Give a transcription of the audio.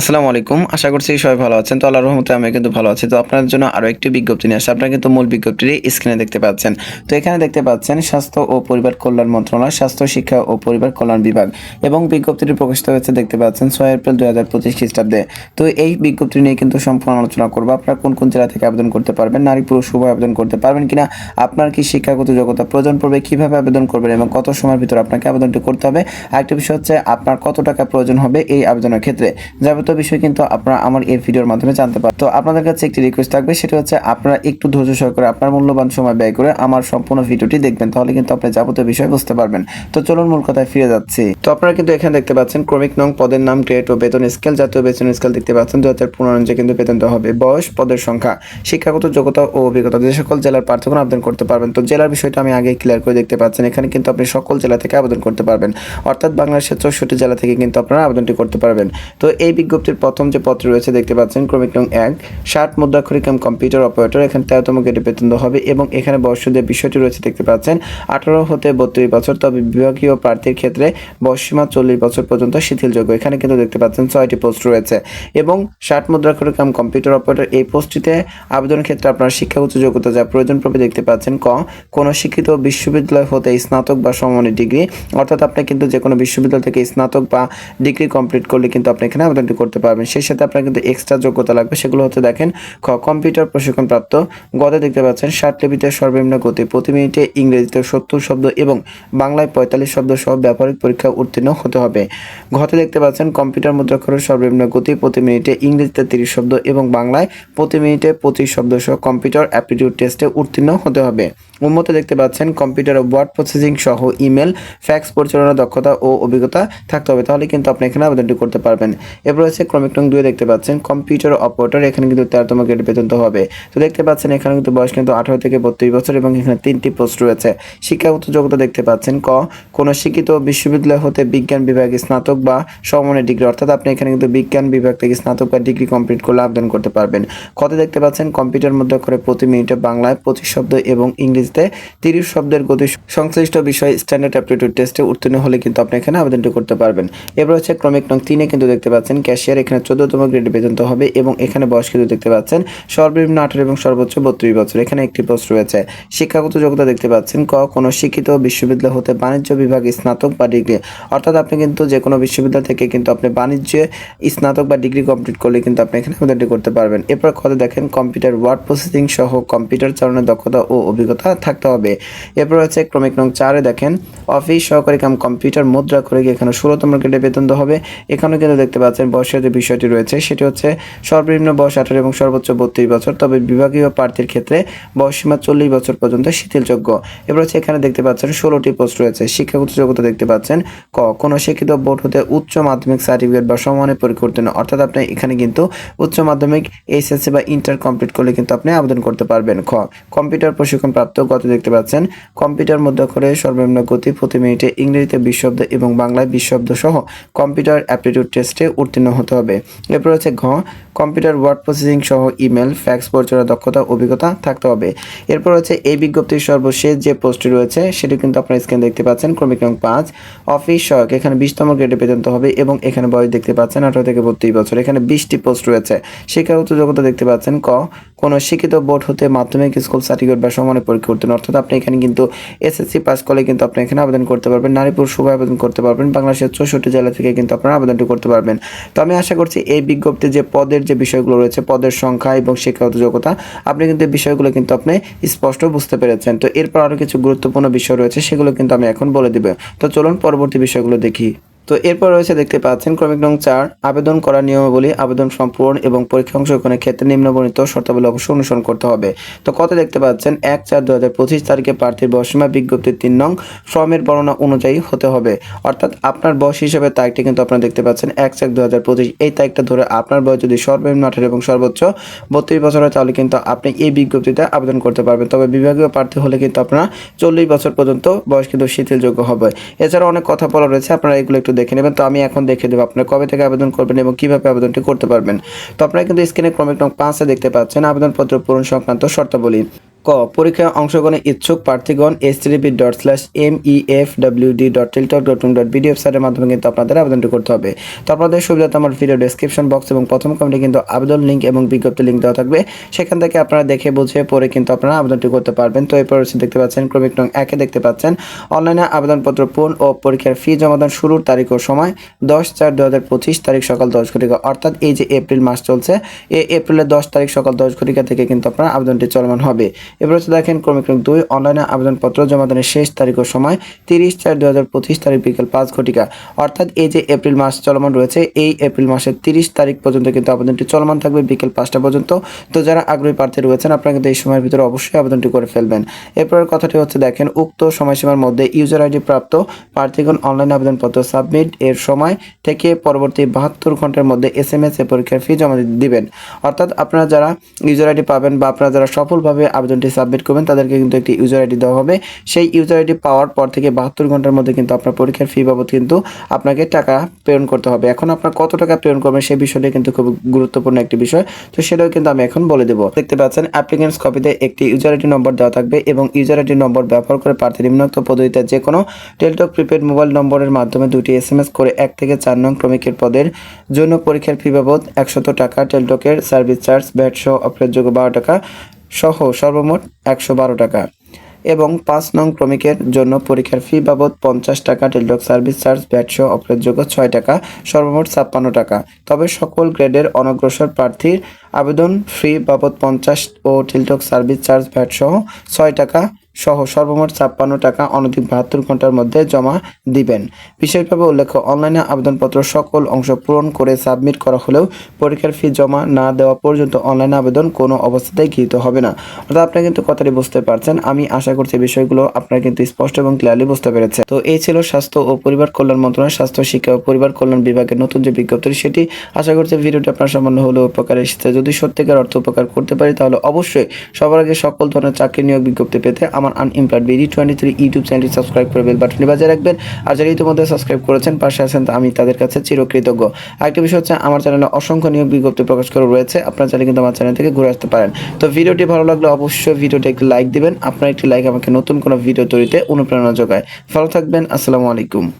আসসালামু আলাইকুম। আশা করছি সবাই ভালো আছেন। তো আল্লাহর রহমতে আমি কিন্তু ভালো আছি। তো আপনার জন্য আরও একটি বিজ্ঞপ্তি নিয়ে আসে। আপনারা কিন্তু মূল বিজ্ঞপ্তিটি স্ক্রিনে দেখতে পাচ্ছেন। তো এখানে দেখতে পাচ্ছেন, স্বাস্থ্য ও পরিবার কল্যাণ মন্ত্রণালয়, স্বাস্থ্য, শিক্ষা ও পরিবার কল্যাণ বিভাগ এবং বিজ্ঞপ্তিটি প্রকাশিত হয়েছে দেখতে পাচ্ছেন ছয় এপ্রিল দুই হাজার পঁচিশ খ্রিস্টাব্দে। তো এই বিজ্ঞপ্তি নিয়ে কিন্তু সম্পূর্ণ আলোচনা করব। আপনারা কোন কোন জেলা থেকে আবেদন করতে পারবেন, নারী, পুরুষ, উভয় আবেদন করতে পারবেন কিনা, আপনার কি শিক্ষাগত যোগ্যতা প্রয়োজন পড়বে, কীভাবে আবেদন করবেন এবং কত সময়ের ভিতরে আপনাকে আবেদনটি করতে হবে, আরেকটি বিষয় হচ্ছে আপনার কত টাকা প্রয়োজন হবে এই আবেদনের ক্ষেত্রে। যাবতীয় বিষয় কিন্তু আপনারা আমার এই ভিডিওর মাধ্যমে জানতে পারেন তো আপনাদের কাছে একটি রিকোয়েস্ট থাকবে, সেটা হচ্ছে আপনারা একটু ধৈর্য সহকারে আপনার মূল্যবান সময় ব্যয় করে আমার সম্পূর্ণ ভিডিওটি দেখবেন, তাহলে কিন্তু আপনি যাবতীয় বিষয় বুঝতে পারবেন। তো চলুন মূল কথায় ফিরে যাচ্ছি। তো আপনারা কিন্তু এখানে দেখতে পাচ্ছেন ক্রমিক নং পদের নাম গ্রেড ও বেতন স্কেল জাতীয় বেতন স্কেল দেখতে পাচ্ছেন দু হাজার পনেরো অনুযায়ী কিন্তু বেতন দেওয়া হবে। বয়স, পদের সংখ্যা, শিক্ষাগত যোগ্যতা ও অভিজ্ঞতা, যে সকল জেলার পার্থক্য আবেদন করতে পারবেন। তো জেলার বিষয়টা আমি আগে ক্লিয়ার করে দেখতে পাচ্ছেন, এখানে কিন্তু আপনি সকল জেলা থেকে আবেদন করতে পারবেন। অর্থাৎ বাংলাদেশের চৌষট্টি জেলা থেকে কিন্তু আপনারা আবেদনটি করতে পারবেন। তো এই বিজ্ঞপ্তির প্রথম যে পত্র রয়েছে, দেখতে পাচ্ছেন ক্রমিক নং এক, ষাট মুদ্রাক্ষরিক কাম কম্পিউটার অপারেটর, এখানে তেরোতম গেটে বেতন হবে এবং এখানে বয়সদের বিষয়টি রয়েছে, দেখতে পাচ্ছেন, আঠারো হতে বত্রিশ বছর, তবে বিভাগীয় প্রার্থীর ক্ষেত্রে বয়সীমা চল্লিশ বছর পর্যন্ত শিথিলযোগ্য। এখানে কিন্তু দেখতে পাচ্ছেন ছয়টি পোস্ট রয়েছে এবং ষাট মুদ্রাক্ষরিক কাম কম্পিউটার অপারেটর, এই পোস্টটিতে আবেদনের ক্ষেত্রে আপনার শিক্ষাগত যোগ্যতা যা প্রয়োজন পড়বে, দেখতে পাচ্ছেন, ক, কোনো শিক্ষিত বিশ্ববিদ্যালয় হতে স্নাতক বা সমমানের ডিগ্রি, অর্থাৎ আপনি কিন্তু যে কোনো বিশ্ববিদ্যালয় থেকে স্নাতক বা ডিগ্রি কমপ্লিট করলে কিন্তু আপনি এখানে আবেদনটি করতে পারবেন। সেই সাথে আপনার কিন্তু এক্সট্রা যোগ্যতা লাগবে। সেগুলো হচ্ছে দেখেন, খ কম্পিউটার প্রশিক্ষণ প্রাপ্ত গতে দেখতে পাচ্ছেন, ষাট লিপিতে সর্বনিম্ন গতি, প্রতি মিনিটে ইংরেজিতে সত্তর শব্দ এবং বাংলায় পঁয়তাল্লিশ শব্দ সহ ব্যবহারিক পরীক্ষা উত্তীর্ণ হতে হবে। ঘতে দেখতে পাচ্ছেন কম্পিউটার মুদ্রাক্ষরের সর্বনিম্ন গতি, প্রতি মিনিটে ইংরেজিতে তিরিশ শব্দ এবং বাংলায় প্রতি মিনিটে পঁচিশ শব্দ সহ কম্পিউটার অ্যাপটিটিউড টেস্টে উত্তীর্ণ হতে হবে। উন্মতে দেখতে পাচ্ছেন কম্পিউটার ও ওয়ার্ড প্রসেসিং সহ ইমেল, ফ্যাক্স পরিচালনার দক্ষতা ও অভিজ্ঞতা থাকতে হবে। তাহলে কিন্তু আপনি এখানে আবেদনটি করতে পারবেন। এরপর রয়েছে ক্রমিক নং দুয়ে দেখতে পাচ্ছেন কম্পিউটার অপারেটর, এখানে কিন্তু তেরোতম গ্রেড বেতন তো হবে। তো দেখতে পাচ্ছেন এখানে কিন্তু বয়স কিন্তু আঠারো থেকে বত্রিশ বছর এবং এখানে তিনটি পোস্ট রয়েছে। শিক্ষাগত যোগ্যতা দেখতে পাচ্ছেন ক, কোনো শিক্ষিত বিশ্ববিদ্যালয় হতে বিজ্ঞান বিভাগে স্নাতক বা সমমানের ডিগ্রি, অর্থাৎ আপনি এখানে কিন্তু বিজ্ঞান বিভাগ থেকে স্নাতক বা ডিগ্রি কমপ্লিট করলে আবেদন করতে পারবেন। কত দেখতে পাচ্ছেন কম্পিউটার মধ্যে করে প্রতি মিনিটে বাংলায় পঁচিশ শব্দ এবং ইংরেজিতে তিরিশ শব্দের গতি সংশ্লিষ্ট বিষয় স্ট্যান্ডার্ড অ্যাপটিটিউড টেস্টে উত্তীর্ণ হলে কিন্তু আপনি এখানে আবেদনটি করতে পারবেন। এবার হচ্ছে ক্রমিক নং তিনে কিন্তু দেখতে পাচ্ছেন ক্যাশিয়ার এখানে চোদ্দতম গ্রেড বেতন হবে এবং এখানে বয়স কিন্তু দেখতে পাচ্ছেন সর্বনিম্ন আঠারো এবং সর্বোচ্চ বত্রিশ বছর। এখানে একটি পোস্ট রয়েছে, শিক্ষাগত যোগ্যতা দেখতে পাচ্ছেন, ক, কোনো শিক্ষিত বিশ্ববিদ্যালয় হতে বাণিজ্য বিভাগে স্নাতক বা ডিগ্রি? অর্থাৎ আপনি কিন্তু যে কোনো বিশ্ববিদ্যালয় থেকে কিন্তু আপনি বাণিজ্যে স্নাতক বা ডিগ্রি কমপ্লিট করলে কিন্তু আপনি এখানে আবেদনটি করতে পারবেন। এরপর কথা দেখেন কম্পিউটার ওয়ার্ড প্রসেসিং সহ কম্পিউটার চালানোর দক্ষতা ও অভিজ্ঞতা থাকতে হবে। এরপর হচ্ছে ক্রমিক নং চারে দেখেন অফিস সহকারী কাম কম্পিউটার মুদ্রা করে এখানে ষোলোতম গ্রেডে বেতন হবে। এখানেও কিন্তু দেখতে পাচ্ছেন বয়সের যে বিষয়টি রয়েছে, সেটি হচ্ছে সর্বনিম্ন বয়স আঠারো এবং সর্বোচ্চ বত্রিশ বছর, তবে বিভাগীয় প্রার্থীর ক্ষেত্রে বয়সীমা চল্লিশ বছর পর্যন্ত শিথিলযোগ্য। এবার হচ্ছে এখানে দেখতে পাচ্ছেন ষোলোটি পোস্ট রয়েছে। শিক্ষাগত যোগ্যতা দেখতে পাচ্ছেন, ক, কোনো শিক্ষিত বোর্ড হতে উচ্চ মাধ্যমিক সার্টিফিকেট বা পরীক্ষা উত্তীর্ণ। অর্থাৎ আপনি এখানে কিন্তু উচ্চ মাধ্যমিক, এইচএসসি বা ইন্টার কমপ্লিট করলে কিন্তু আপনি আবেদন করতে পারবেন। খ কম্পিউটার প্রশিক্ষণ প্রাপ্ত গত দেখতে পাচ্ছেন। কম্পিউটার মধ্যে করে সর্বনিম্ন গতি প্রতি মিনিটে ইংরেজিতে বিশ শব্দ এবং বাংলায় বিশ শব্দ সহ কম্পিউটার অ্যাপটিটিউড টেস্টে উত্তীর্ণ হতে হবে। এরপর হচ্ছে ঘ, কম্পিউটার ওয়ার্ড প্রসেসিং সহ ইমেল, ফ্যাক্স পরিচালনার দক্ষতা, অভিজ্ঞতা থাকতে হবে। এরপর হচ্ছে এই বিজ্ঞপ্তির সর্বশেষ যে পোস্টটি রয়েছে, সেটি কিন্তু আপনার স্ক্রিন দেখতে পাচ্ছেন, ক্রমিক নং পাঁচ, অফিস সহায়ক। এখানে বিশতম গ্রেডে বেতন হবে এবং এখানে বয়স দেখতে পাচ্ছেন আঠারো থেকে বত্রিশ বছর। এখানে বিশটি পোস্ট রয়েছে। শিক্ষাগত যোগ্যতা দেখতে পাচ্ছেন, ক, কোনো শিক্ষিত বোর্ড হতে মাধ্যমিক, স্কুল সার্টিফিকেট বা সমানের পরীক্ষা উত্তীর্ণ অর্থাৎ আপনি এখানে কিন্তু এসএসসি পাস করলে কিন্তু আপনি এখানে আবেদন করতে পারবেন। নারী পুরুষ উভয় আবেদন করতে পারবেন। বাংলাদেশের চৌষট্টি জেলা থেকে কিন্তু আপনারা আবেদনটি করতে পারবেন। তো আমি আশা করছি এই বিজ্ঞপ্তি যে পদের যে বিষয়গুলো রয়েছে, পদের সংখ্যা এবং শিক্ষাগত যোগ্যতা, আপনি কিন্তু এই বিষয়গুলো কিন্তু আপনি স্পষ্ট বুঝতে পেরেছেন। তো এরপর আরও কিছু গুরুত্বপূর্ণ বিষয় রয়েছে, সেগুলো কিন্তু আমি এখন বলে দিব। তো চলুন পরবর্তী বিষয়গুলো দেখি। তো এরপর রয়েছে দেখতে পাচ্ছেন, ক্রমিক নং চার, আবেদন করার নিয়মাবলী, আবেদন সম্পূর্ণ এবং পরীক্ষা অংশগ্রহণের ক্ষেত্রে নিম্নবর্ণিত শর্তাবলী অবশ্যই অনুসরণ করতে হবে। তো কত দেখতে পাচ্ছেন, এক চার দু হাজার পঁচিশ তারিখে প্রার্থীর বয়সীমা বিজ্ঞপ্তির তিন নং, ফর্মের বর্ণনা অনুযায়ী হতে হবে। অর্থাৎ আপনার বয়স হিসেবে তারিখটি কিন্তু আপনারা দেখতে পাচ্ছেন, এক চার দু হাজার পঁচিশ। এই তারিখটা ধরে আপনার বয়স যদি সর্বনিম্ন আঠারো এবং সর্বোচ্চ বত্রিশ বছর হয়, তাহলে কিন্তু আপনি এই বিজ্ঞপ্তিতে আবেদন করতে পারবেন। তবে বিভাগীয় প্রার্থী হলে কিন্তু আপনারা চল্লিশ বছর পর্যন্ত বয়স কিন্তু শিথিলযোগ্য হবে। এছাড়া অনেক কথা বলা রয়েছে, আপনারা এগুলো একটু দেখে নেবেন। তো আমি এখন দেখে দেবো আপনার কবে থেকে আবেদন করবেন এবং কীভাবে আবেদনটি করতে পারবেন। তো আপনারা কিন্তু স্ক্রিনে ক্রমিক নং পাঁচে দেখতে পাচ্ছেন, আবেদনপত্র পূরণ সংক্রান্ত শর্তাবলী। ক, পরীক্ষায় অংশগ্রহণে ইচ্ছুক প্রার্থীগণ S TV dot slash M E F W D dot টিলটক dot dot video ওয়েবসাইটের মাধ্যমে কিন্তু আপনাদের আবেদনটি করতে হবে। তো আপনাদের সুবিধাতে আমার ভিডিও ডেসক্রিপশন বক্স এবং প্রথম কমেন্টে কিন্তু আবেদন লিঙ্ক এবং বিজ্ঞপ্তি লিঙ্ক দেওয়া থাকবে। সেখান থেকে আপনারা দেখে বুঝে পরে কিন্তু আপনারা আবেদনটি করতে পারবেন। তো এরপর হচ্ছে দেখতে পাচ্ছেন, ক্রমিক নং একে দেখতে পাচ্ছেন। অনলাইনে আবেদনপত্র পূরণ ও পরীক্ষার ফি জমাদান শুরুর তারিখ ও সময় দশ চার দু হাজার পঁচিশ তারিখ সকাল দশ ঘটিকা। অর্থাৎ এই যে এপ্রিল মাস চলছে, এই এপ্রিলের দশ তারিখ সকাল দশ ঘটিকা থেকে কিন্তু আপনার আবেদনটি চলমান হবে। এবার হচ্ছে দেখেন ক্রমিক্রম দুই অনলাইনে আবেদনপত্র জমাদানের শেষ তারিখ ও সময় তিরিশ চার দু হাজার পঁচিশ তারিখ বিকেল পাঁচ ঘটিকা। অর্থাৎ এই যে এপ্রিল মাস চলমান রয়েছে, এই এপ্রিল মাসের তিরিশ তারিখ পর্যন্ত কিন্তু আবেদনটি চলমান থাকবে বিকেল পাঁচটা পর্যন্ত। তো যারা আগ্রহী প্রার্থী রয়েছেন, আপনারা কিন্তু এই সময়ের ভিতরে অবশ্যই আবেদনটি করে ফেলবেন। এরপরের কথাটি হচ্ছে দেখেন, উক্ত সময়সীমার মধ্যে ইউজার আইডি প্রাপ্ত প্রার্থীগণ অনলাইন আবেদনপত্র সাবমিট এর সময় থেকে পরবর্তী বাহাত্তর ঘণ্টার মধ্যে এস এম এস এ পরীক্ষার ফি জমা দিবেন। অর্থাৎ আপনারা যারা ইউজার আইডি পাবেন বা আপনারা যারা সফলভাবে আবেদনটি সাবমিট করবেন, তাদেরকে কিন্তু একটি ইউজার আইডি দেওয়া হবে। সেই ইউজার আইডি পাওয়ার পর থেকে বাহাত্তর ঘণ্টার মধ্যে কিন্তু আপনার পরীক্ষার ফি বাবদ কিন্তু আপনাকে টাকা প্রেরণ করতে হবে। এখন আপনার কত টাকা প্রেরণ করবেন সেই বিষয়টি কিন্তু খুব গুরুত্বপূর্ণ একটি বিষয়। তো সেটাও কিন্তু আমি এখন বলে দেবো। দেখতে পাচ্ছেন অ্যাপ্লিকেন্টস কপিতে একটি ইউজার আইডি নম্বর দেওয়া থাকবে এবং ইউজার আইডি নম্বর ব্যবহার করে প্রার্থী নিম্নোক্ত পদ্ধতিতে যে কোনো টেলটক প্রিপেড মোবাইল নম্বরের মাধ্যমে দুটি এস এম এস করে এক থেকে চার নং ক্রমিকের পদের জন্য পরীক্ষার ফি বাবদ একশত টাকা টেলটকের সার্ভিস চার্জ ব্যাট সহ অপ্রযোগ্য বারো টাকা সহ সর্বমোট একশো বারো টাকা এবং পাঁচ নং ক্রমিকের জন্য পরীক্ষার ফি বাবদ পঞ্চাশ টাকা, টেলিডক সার্ভিস চার্জ, ব্যাট সহ অপ্রযোগ্য ছয় টাকা, সর্বমোট ছাপ্পান্ন টাকা। তবে সকল গ্রেডের অনগ্রসর প্রার্থীর আবেদন ফি বাবদ পঞ্চাশ ও টেলিডক সার্ভিস চার্জ ব্যাটসহ ছয় টাকা সহ সর্বমোট ছাপ্পান্ন টাকা অনধিক বাহাত্তর ঘণ্টার মধ্যে জমা দিবেন। বিশেষভাবে উল্লেখ্য, অনলাইনে আবেদনপত্র সকল অংশ পূরণ করে সাবমিট করা হলেও পরীক্ষার ফি জমা না দেওয়া পর্যন্ত অনলাইন আবেদন কোনো অবস্থাতেই গৃহীত হবে না। অর্থাৎ আপনি কিন্তু কথাটি বুঝতে পারছেন। আমি আশা করছি বিষয়গুলো আপনারা কিন্তু স্পষ্ট এবং ক্লিয়ারলি বুঝতে পেরেছেন। তো এই ছিল স্বাস্থ্য ও পরিবার কল্যাণ মন্ত্রণালয়, স্বাস্থ্য শিক্ষা ও পরিবার কল্যাণ বিভাগের নতুন যে বিজ্ঞপ্তি সেটি আশা করছি ভিডিওটি আপনার সামান্য হলেও উপকার এসেছে। যদি সত্যিকার অর্থ উপকার করতে পারি তাহলে অবশ্যই সবার আগে সকল ধরনের চাকরি নিয়োগ বিজ্ঞপ্তি পেতে আমার unemployed BD twenty three YouTube চ্যানেলটি সাবস্ক্রাইব করে বেল বাটনটি বাজিয়ে রাখবেন। আর যারা ইতিমধ্যে সাবস্ক্রাইব করেছেন, পাশে আছেন আমি তাদের কাছে চিরকৃতজ্ঞ। আরেকটা বিষয় হচ্ছে, আমার চ্যানেলে অসংখ্য নিয়োগ বিজ্ঞপ্তি প্রকাশ করা রয়েছে। আপনার চাইলে কিন্তু আমার চ্যানেল থেকে ঘুরে আসতে পারেন। তো ভিডিওটি ভালো লাগলে অবশ্যই ভিডিওটি একটি লাইক দিবেন। আপনার একটি লাইক আমাকে নতুন কোনো ভিডিও তৈরিতে অনুপ্রেরণা যোগায়। ভালো থাকবেন, আসসালামু আলাইকুম।